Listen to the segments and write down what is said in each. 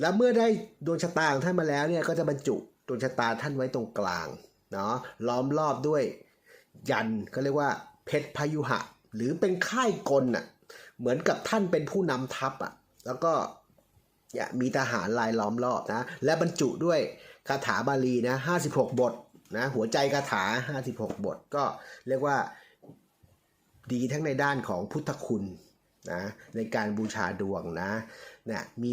แล้วเมื่อได้ดวงชะตาของท่านมาแล้วเนี่ยก็จะบรรจุดวงชะตาท่านไว้ตรงกลางเนาะล้อมรอบด้วยยันเขาเรียกว่าเพชรพยุหะ หรือเป็นค่ายกลน่ะเหมือนกับท่านเป็นผู้นำทัพอะแล้วก็เนี่ยมีทหารลายล้อมรอบนะและบรรจุด้วยคาถาบาลีนะ56 บทนะหัวใจคาถา 56 บทก็เรียกว่าดีทั้งในด้านของพุทธคุณนะในการบูชาดวงนะเนี่ยมี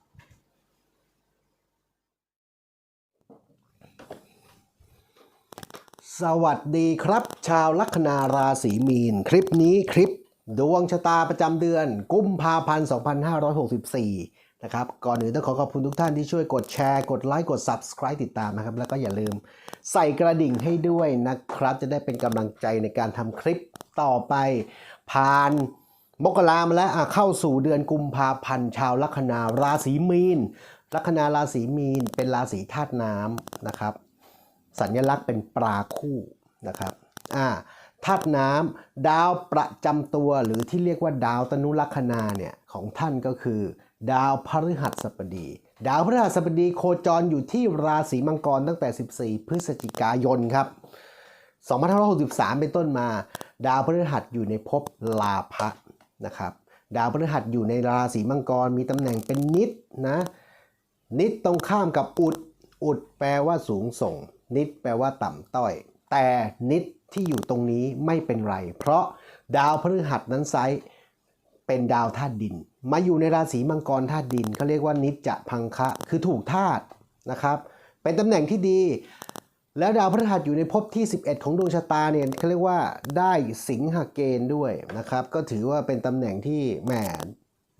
สวัสดีครับ ชาวลัคนาราศีมีน คลิปนี้คลิป ดวงชะตาประจำเดือน กุมภาพันธ์ 2564 นะครับ ก่อนอื่นต้องขอขอบคุณทุกท่านที่ช่วยกดแชร์ กดไลค์ กด Subscribe ติดตามนะครับ แล้วก็อย่าลืมใส่กระดิ่งให้ด้วยนะครับ จะได้เป็นกำลังใจในการทำคลิปต่อไป ผ่านมกรามาแล้วอะเข้าสู่เดือนกุมภาพันธ์ ชาวลัคนาราศีมีนลัคนาราศีมีนเป็นราศีธาตุน้ำนะครับ สัญลักษณ์เป็นปลาคู่นะครับอ่าธาตุน้ำดาวประจำตัวหรือที่เรียกว่าดาวตนุลัคนาเนี่ยของท่านก็คือ ดาวพฤหัสบดี ดาวพฤหัสบดีโคจรอยู่ที่ราศีมังกรตั้งแต่ 14 พฤศจิกายนครับ2563 เป็นต้นมา ดาวพฤหัสอยู่ในภพลาภะนะครับดาวพฤหัสอยู่ในราศีมังกรมีตำแหน่งเป็นนิดนะนิดตรงข้ามกับอุด อุดแปลว่าสูงส่ง นิดแปลว่าต่ำต้อย แต่นิดที่อยู่ตรงนี้ไม่เป็นไร เพราะดาวพฤหัสนั้นไซส์เป็นดาวธาตุดิน มาอยู่ในราศีมังกรธาตุดินเขาเรียกว่านิจจะพังคะคือถูกธาตุนะครับ เป็นตำแหน่งที่ดี แล้วดาวพฤหัสอยู่ในภพที่ 11 ของดวงชะตาเนี่ยเขาเรียกว่าได้สิงหเกณฑ์ด้วยนะครับ ก็ถือว่าเป็นตำแหน่งที่แหม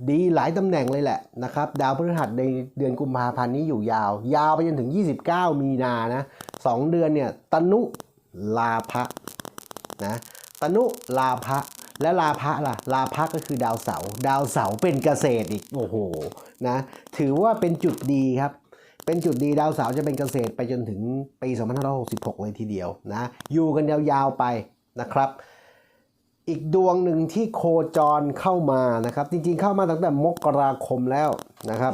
ดีหลายตำแหน่งเลยแหละนะครับ ดาวพฤหัสในเดือนกุมภาพันธ์นี้อยู่ยาว ยาวไปจนถึง 29 มีนานะสองเดือนเนี่ยตนุลาภะนะตนุลาภะและลาภะล่ะลาภะก็คือดาวเสาร์ดาวเสาร์เป็นเกษตรอีกโอ้โหนะถือว่าเป็นจุดดีครับเป็นจุดดีดาวเสาร์จะเป็นเกษตรไปจนถึงปี 2566 เลยทีเดียวนะอยู่กันยาวๆไปนะครับ อีกดวงหนึ่งที่โคจรเข้ามานะครับ จริงๆเข้ามาตั้งแต่มกราคมแล้วนะครับ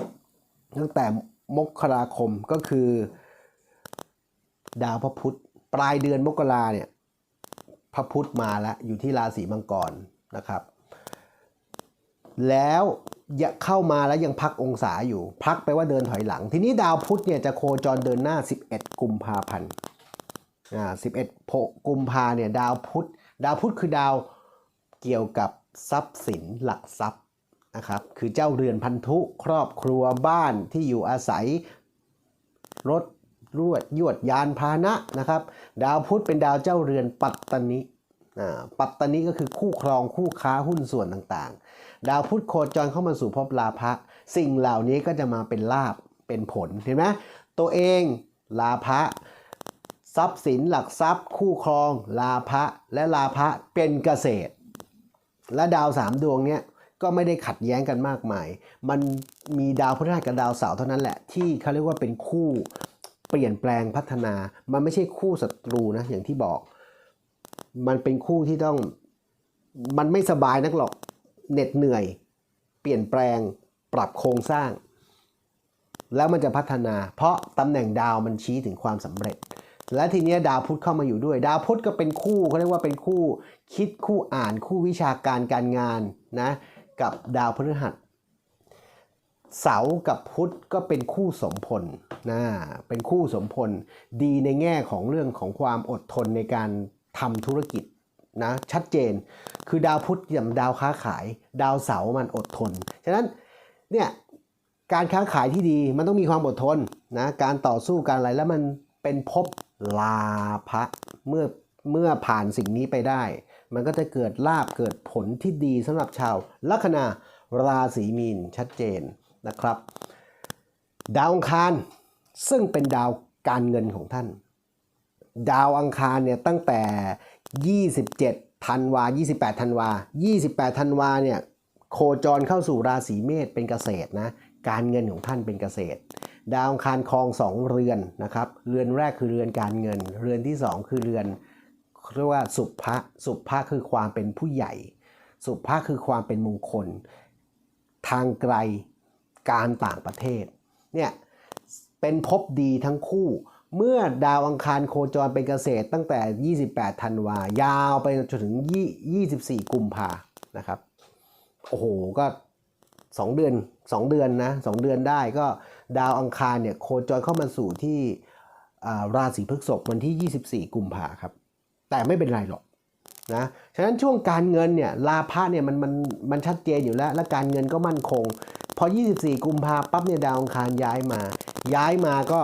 ตั้งแต่มกราคมก็คือ ดาวพระพุธปลายเดือนมกราเนี่ยพระพุธมาแล้วอยู่ที่ราศีมังกรนะครับ แล้วเข้ามาแล้วยังพักองศาอยู่ พักไปว่าเดินถอยหลัง ทีนี้ดาวพุธเนี่ยจะโคจรเดินหน้า 11 กุมภาพันธ์อ่า11โพกุมภาเนี่ยดาวพุธดาวพุธคือดาว เกี่ยวกับทรัพย์สินหลักทรัพย์นะครับ คือเจ้าเรือนพันธุครอบครัวบ้านที่อยู่อาศัย รถรวดยวดยานพาหนะนะครับ ดาวพุธเป็นดาวเจ้าเรือนปัตตนิอ่าปัตตนิก็คือคู่ครองคู่ค้าหุ้นส่วนต่างๆ ดาวพุธโคจรเข้ามาสู่ภพลาภะสิ่งเหล่านี้ก็จะมาเป็นลาบเป็นผลเห็นไหมตัวเองลาภะทรัพย์สินหลักทรัพย์ คู่ครองลาภะและลาภะเป็นเกษตร และดาวสามดวงเนี้ยก็ไม่ได้ขัดแย้งกันมากมาย มันมีดาวพฤหัสกับดาวเสาร์เท่านั้นแหละ ที่เขาเรียกว่าเป็นคู่เปลี่ยนแปลงพัฒนา มันไม่ใช่คู่ศัตรูนะอย่างที่บอก มันเป็นคู่ที่ต้องมันไม่สบายนักหรอกเหน็ดเหนื่อย เปลี่ยนแปลงปรับโครงสร้าง แล้วมันจะพัฒนา เพราะตำแหน่งดาวมันชี้ถึงความสำเร็จ และทีนี้ดาวพุธเข้ามาอยู่ด้วย ดาวพุธก็เป็นคู่เขาเรียกว่าเป็นคู่คิดคู่อ่านคู่วิชาการการงานนะกับดาวพฤหัสเสากับพุธก็เป็นคู่สมพลนะเป็นคู่สมพลดีในแง่ของเรื่องของความอดทนในการทำธุรกิจนะชัดเจนคือดาวพุธอย่างดาวค้าขาย ดาวเสามันอดทน ฉะนั้นเนี่ยการค้าขายที่ดีมันต้องมีความอดทนนะการต่อสู้การอะไรแล้วมันเป็นภพ ลาภะเมื่อเมื่อผ่านสิ่งนี้ไปได้ มันก็จะเกิดลาบเกิดผลที่ดีสำหรับชาวลัคนาราศีมีนชัดเจนนะครับ ดาวอังคารซึ่งเป็นดาวการเงินของท่าน ดาวอังคารเนี่ยตั้งแต่ 27ธันวา 28ธันวา 28ธันวาเนี่ยโคจรเข้าสู่ราศีเมษเป็นเกษตรนะ การเงินของท่านเป็นเกษตร ดาวอังคารคองสองเรือนนะครับเรือนแรกคือเรือนการเงิน เรือนที่สองคือเรือนเรียกว่าสุภะสุภะคือความเป็นผู้ใหญ่ สุภะคือความเป็นมงคล ทางไกลการต่างประเทศเนี่ยเป็นภพดีทั้งคู่ เมื่อดาวอังคารโคจรเป็นเกษตรตั้งแต่ 28 ธันวายาวไปจนถึง 24 กุมภานะครับ โอ้โห ก็ 2 เดือน 2 เดือนนะ2เดือนได้ก็ดาวอังคารเนี่ยโคจรเข้ามาสู่ที่ราศีพฤษภวันที่ 24 กุมภาครับ แต่ไม่เป็นไรหรอกนะฉะนั้นช่วงการเงินเนี่ยลาภะเนี่ยมันมันมันชัดเจนอยู่แล้ว และการเงินก็มั่นคง พอ 24 กุมภาปั๊บเนี่ยดาวอังคารย้ายมา ย้ายมาก็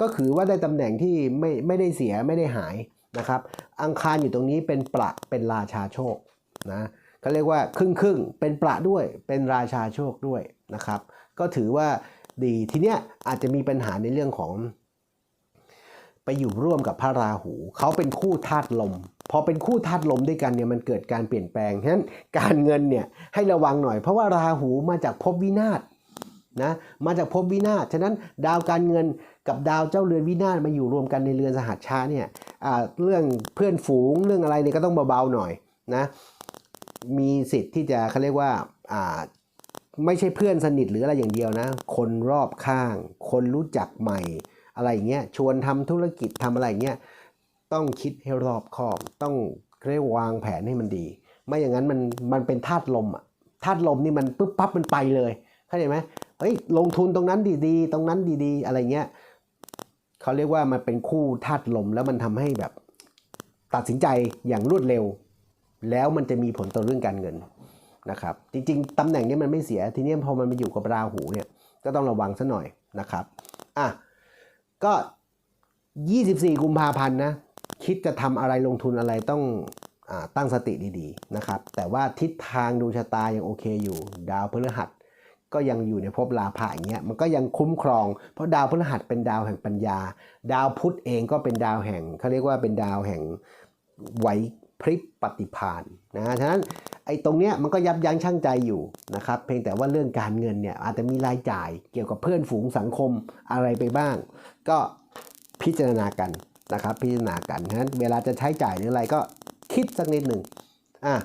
ก็คือว่าได้ตำแหน่งที่ไม่ไม่ได้เสียไม่ได้หายนะครับ อังคารอยู่ตรงนี้เป็นประเป็นราชาโชคนะ เขาเรียกว่าครึ่งครึ่งเป็นประด้วยเป็นราชาโชคด้วยนะครับ ก็ถือว่าดีทีเนี้ยอาจจะมีปัญหาในเรื่องของ ไปอยู่ร่วมกับพระราหู เขาเป็นคู่ธาตุลมพอเป็นคู่ธาตุลมด้วยกันเนี่ยมันเกิดการเปลี่ยนแปลงฉะนั้นการเงินเนี่ยให้ระวังหน่อย เพราะว่าราหูมาจากภพวินาศนะมาจากภพวินาศฉะนั้นดาวการเงินกับดาวเจ้าเรือนวินาศมาอยู่รวมกันในเรือนสหัสชาเนี่ยอ่าเรื่องเพื่อนฝูงเรื่องอะไรเนี่ยก็ต้องเบาๆหน่อยนะ มีสิทธิ์ที่จะเขาเรียกว่าอ่าไม่ใช่เพื่อนสนิทหรืออะไรอย่างเดียวนะ คนรอบข้าง คนรู้จักใหม่ อะไรอย่างเงี้ยชวนทำธุรกิจทำอะไรอย่างเงี้ยต้องคิดให้รอบคอบ ต้องเรียกวางแผนให้มันดี ไม่อย่างนั้นมันมันเป็นธาตุลมอะธาตุลมนี่มันปุ๊บปั๊บมันไปเลยเข้าใจไหมเฮ้ยลงทุนตรงนั้นดีๆ ตรงนั้นดีๆ อะไรเงี้ยเขาเรียกว่ามันเป็นคู่ธาตุลมแล้วมันทำให้แบบตัดสินใจอย่างรวดเร็ว แล้วมันจะมีผลต่อเรื่องการเงินนะครับ จริงๆตำแหน่งนี้มันไม่เสียทีนี้พอมันมาอยู่กับราหูเนี่ยก็ต้องระวังซะหน่อยนะครับอะก็ 24 กุมภาพันธ์นะคิดจะทำอะไรลงทุนอะไรต้องอตั้งสติดีๆนะครับ แต่ว่าทิศทางดวงชะตายังโอเคอยู่ ดาวพฤหัสก็ยังอยู่ในภพลาภะอย่างเงี้ยมันก็ยังคุ้มครอง เพราะดาวพฤหัสเป็นดาวแห่งปัญญา ดาวพุธเองก็เป็นดาวแห่งเขาเรียกว่าเป็นดาวแห่งไหว พริบปฏิภาณนะฉะนั้นไอ้ตรงเนี้ยมันก็ยับยั้งชั่งใจอยู่นะครับเพียงแต่ว่าเรื่องการเงินเนี่ยอาจจะมีรายจ่ายเกี่ยวกับเพื่อนฝูงสังคมอะไรไปบ้าง ก็พิจารณากันนะครับพิจารณากันฉะนั้นเวลาจะใช้จ่ายหรืออะไรก็คิดสักนิดหนึ่งอะ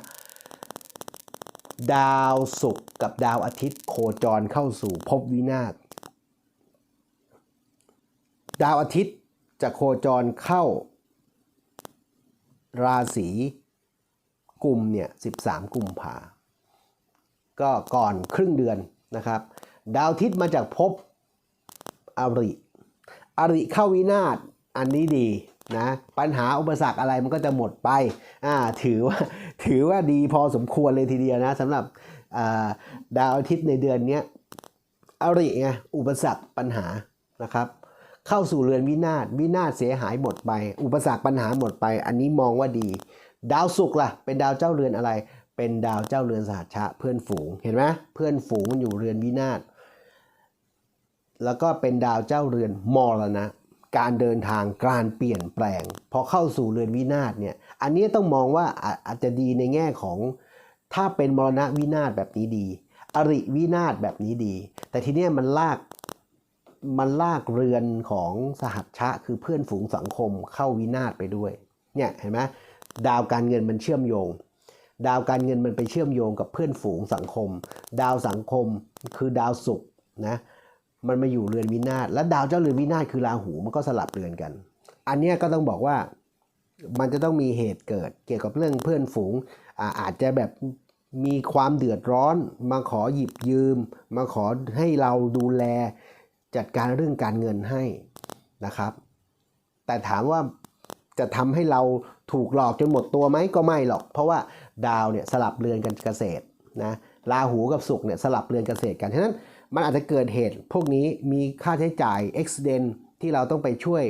ดาวศุกร์กับดาวอาทิตย์โคจรเข้าสู่ภพวินาศดาวอาทิตย์จะโคจรเข้า ราศีกุมเนี่ย13 กุมภาก็ก่อนครึ่งเดือนนะครับ ดาวอาทิตย์มาจากภพอริ อริเข้าวินาศอันนี้ดีนะปัญหาอุปสรรคอะไรมันก็จะหมดไปอ่าถือว่าถือว่าดีพอสมควรเลยทีเดียวนะสำหรับาดาวอาทิตย์ในเดือนนี้อริไงอุปสรรคปัญหานะครับ เข้าสู่เรือนวินาศวินาศเสียหายหมดไป อุปสรรคปัญหาหมดไป อันนี้มองว่าดี ดาวศุกร์ล่ะ เป็นดาวเจ้าเรือนอะไร เป็นดาวเจ้าเรือนสหัชชะเพื่อนฝูงเห็นไหมเพื่อนฝูงมันอยู่เรือนวินาศแล้วก็เป็นดาวเจ้าเรือนมรณะการเดินทางการเปลี่ยนแปลง พอเข้าสู่เรือนวินาศเนี่ยอันนี้ต้องมองว่าอาอาจจะดีในแง่ของถ้าเป็นมรณะวินาศแบบนี้ดี อริวินาศแบบนี้ดี แต่ทีเนี้ยมันลาก มันลากเรือนของสหัชชะคือเพื่อนฝูงสังคมเข้าวินาศไปด้วยเนี่ยเห็นไหมดาวการเงินมันเชื่อมโยง ดาวการเงินมันไปเชื่อมโยงกับเพื่อนฝูงสังคม ดาวสังคมคือดาวศุกร์นะมันมาอยู่เรือนวินาศและดาวเจ้าเรือนวินาศคือราหูมันก็สลับเรือนกัน อันนี้ก็ต้องบอกว่ามันจะต้องมีเหตุเกิดเกี่ยวกับเรื่องเพื่อนฝูงอาอาจจะแบบมีความเดือดร้อน มาขอหยิบยืม มาขอให้เราดูแล จัดการเรื่องการเงินให้นะครับ แต่ถามว่าจะทำให้เราถูกหลอกจนหมดตัวไหมก็ไม่หรอก เพราะว่าดาวเนี่ยสลับเรือนกันเกษตรนะราหูกับศุกร์เนี่ยสลับเรือนเกษตรกันฉะนั้นมันอาจจะเกิดเหตุ พวกนี้มีค่าใช้จ่าย accident ที่เราต้องไปช่วย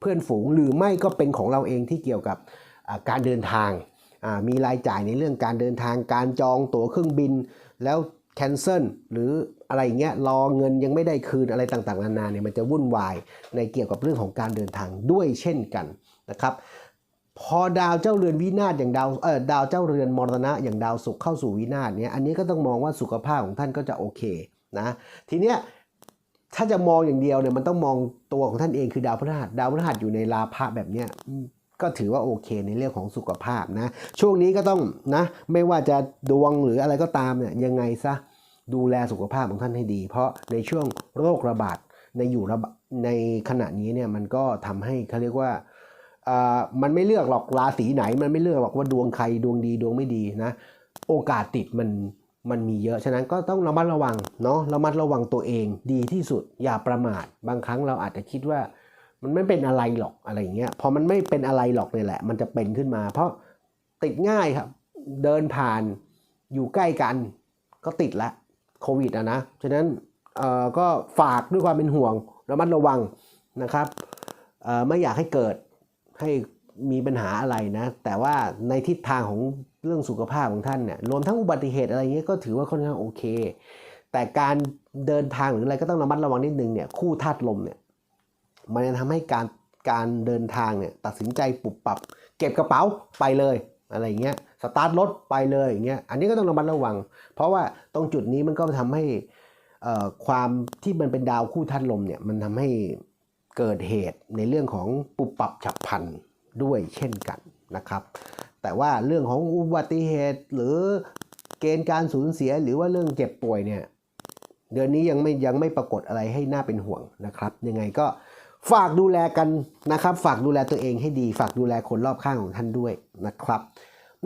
เพื่อนฝูงหรือไม่ก็เป็นของเราเองที่เกี่ยวกับการเดินทาง มีรายจ่ายในเรื่องการเดินทางการจองตั๋วเครื่องบิน แล้ว cancel หรืออะไรอย่างเงี้ยรอเงินยังไม่ได้คืนอะไรต่างๆ นานาเนี่ยมันจะวุ่นวายในเกี่ยวกับเรื่องของการเดินทางด้วยเช่นกันนะครับพอดาวเจ้าเรือนวินาศอย่างดาวเออดาวเจ้าเรือนมรณะอย่างดาวศุกร์เข้าสู่วินาศเนี่ยอันนี้ก็ต้องมองว่าสุขภาพของท่านก็จะโอเคนะทีเนี้ยถ้าจะมองอย่างเดียวเนี่ยมันต้องมองตัวของท่านเองคือดาวพฤหัสดาวพฤหัสอยู่ในราพะแบบเนี้ย ก็ถือว่าโอเคในเรื่องของสุขภาพนะ ช่วงนี้ก็ต้องนะ ไม่ว่าจะดวงหรืออะไรก็ตามเนี่ยยังไงซะดูแลสุขภาพของท่านให้ดี เพราะในช่วงโรคระบาดในอยู่ระบในขณะนี้เนี่ยมันก็ทำให้เขาเรียกว่าอ่ามันไม่เลือกหรอกราศีไหน มันไม่เลือกหรอกว่าดวงใครดวงดีดวงไม่ดีนะ โอกาสติดมันมันมีเยอะ ฉะนั้นก็ต้องระมัดระวังเนาะระมัดระวังตัวเองดีที่สุดอย่าประมาท บางครั้งเราอาจจะคิดว่า มันไม่เป็นอะไรหรอกอะไรอย่างเงี้ยพอมันไม่เป็นอะไรหรอกเนี่ยแหละ มันจะเป็นขึ้นมา เพราะติดง่ายครับ เดินผ่านอยู่ใกล้กันก็ติดละโควิดอะนะฉะนั้นเอ่อก็ฝากด้วยความเป็นห่วงระมัดระวังนะครับเอ่อไม่อยากให้เกิดให้มีปัญหาอะไรนะ แต่ว่าในทิศทางของเรื่องสุขภาพของท่านเนี่ยรวมทั้งอุบัติเหตุอะไรเงี้ยก็ถือว่าค่อนข้างโอเค แต่การเดินทางหรืออะไรก็ต้องระมัดระวังนิดนึงเนี่ยคู่ธาตุลมเนี่ย มันจะทำให้การการเดินทางเนี่ยตัดสินใจปุบปรับ เก็บกระเป๋าไปเลยอะไรเงี้ยสตาร์ทรถไปเลยอย่างเงี้ยอันนี้ก็ต้องระมัดระวัง เพราะว่าตรงจุดนี้มันก็ทำให้อ่อความที่มันเป็นดาวคู่ธาตุลมเนี่ยมันทำให้เกิดเหตุในเรื่องของปุบปรับฉับพลันด้วยเช่นกันนะครับ แต่ว่าเรื่องของอุบัติเหตุหรือเกณฑ์การสูญเสียหรือว่าเรื่องเจ็บป่วยเนี่ยเดือนนี้ยังไม่ยังไม่ปรากฏอะไรให้น่าเป็นห่วงนะครับ ยังไงก็ ฝากดูแลกันนะครับ ฝากดูแลตัวเองให้ดี ฝากดูแลคนรอบข้างของท่านด้วยนะครับ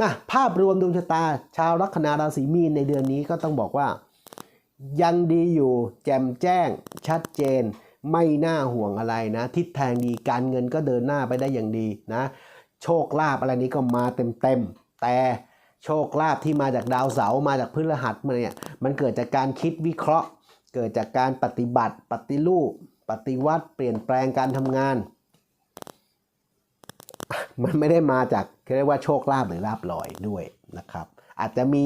นะภาพรวมดวงชะตา ชาวลัคนาราศีมีนในเดือนนี้ก็ต้องบอกว่า ยังดีอยู่แจ่มแจ้ง ชัดเจน ไม่น่าห่วงอะไรนะ ทิศทางดีการเงินก็เดินหน้าไปได้อย่างดีนะ โชคลาภอะไรนี้ก็มาเต็มๆแต่โชคลาภที่มาจากดาวเสาร์มาจากพฤหัสมาเนี่ยมันเกิดจากการคิดวิเคราะห์ เกิดจากการปฏิบัติปฏิรูป ปฏิวัติเปลี่ยนแปลงการทำงาน มันไม่ได้มาจากเรียกว่าโชคลาภหรือลาบลอยด้วยนะครับ อาจจะมี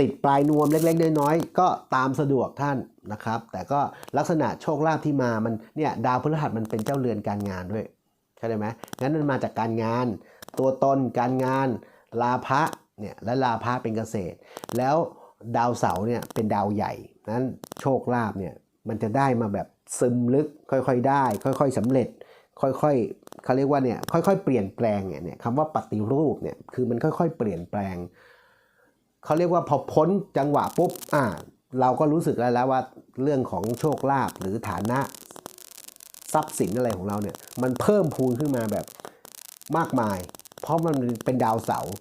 ติดปลายนวมเล็กๆน้อยๆก็ตามสะดวกท่านนะครับ แต่ก็ลักษณะโชคลาภที่มามันเนี่ยดาวพฤหัสมันเป็นเจ้าเรือนการงานด้วยเข้าใจไหมงั้นมันมาจากการงาน ตัวตนการงาน ลาภะเนี่ยและลาภะเป็นเกษตร แล้วดาวเสาเนี่ยเป็นดาวใหญ่นั้นโชคลาภเนี่ยมันจะได้มาแบบ ซึมลึกค่อยๆได้ ค่อยๆสำเร็จ ค่อยๆเขาเรียกว่าเนี่ยค่อยๆเปลี่ยนแปลงเนี่ยเนี่ยคำว่าปฏิรูปเนี่ยคือมันค่อยๆ เปลี่ยนแปลงเขาเรียกว่าพอพ้นจังหวะปุ๊บอ่าเราก็รู้สึกแล้วแล้วว่าเรื่องของโชคลาภหรือฐานะทรัพย์สินอะไรของเราเนี่ยมันเพิ่มพูนขึ้นมาแบบมากมาย เพราะมันเป็นดาวเสาร์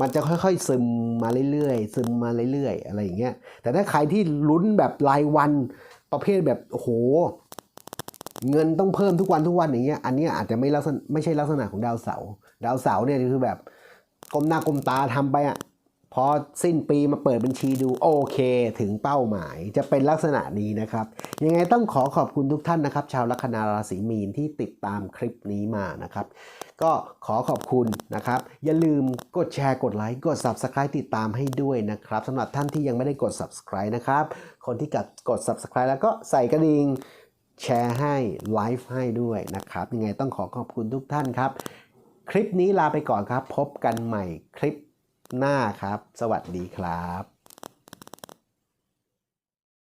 มันจะค่อยๆ ซึมมาเรื่อยๆซึมมาเรื่อยๆ อะไรอย่างเงี้ยแต่ถ้าใครที่ลุ้นแบบรายวัน ประเภทแบบโอ้โห เงินต้องเพิ่มทุกวันทุกวันอย่างเงี้ยอันนี้อาจจะไม่ลักษณะไม่ใช่ลักษณะของดาวเสาร์ดาวเสาร์เนี่ยคือแบบก้มหน้าก้มตาทำไปอะพอสิ้นปีมาเปิดบัญชีดูโอเค ถึงเป้าหมายจะเป็นลักษณะนี้นะครับ ยังไงต้องขอขอบคุณทุกท่านนะครับ ชาวลัคนาราศีมีนที่ติดตามคลิปนี้มานะครับ ก็ขอขอบคุณนะครับ อย่าลืมกดแชร์กดไลค์กด Subscribe ติดตามให้ด้วยนะครับสำหรับท่านที่ยังไม่ได้กด Subscribe นะครับ คนที่กดกด Subscribe แล้วก็ใส่กระดิ่งแชร์ให้ไลฟ์ให้ด้วยนะครับ ยังไงต้องขอขอบคุณทุกท่านครับ คลิปนี้ลาไปก่อนครับ พบกันใหม่คลิปหน้าครับ สวัสดีครับ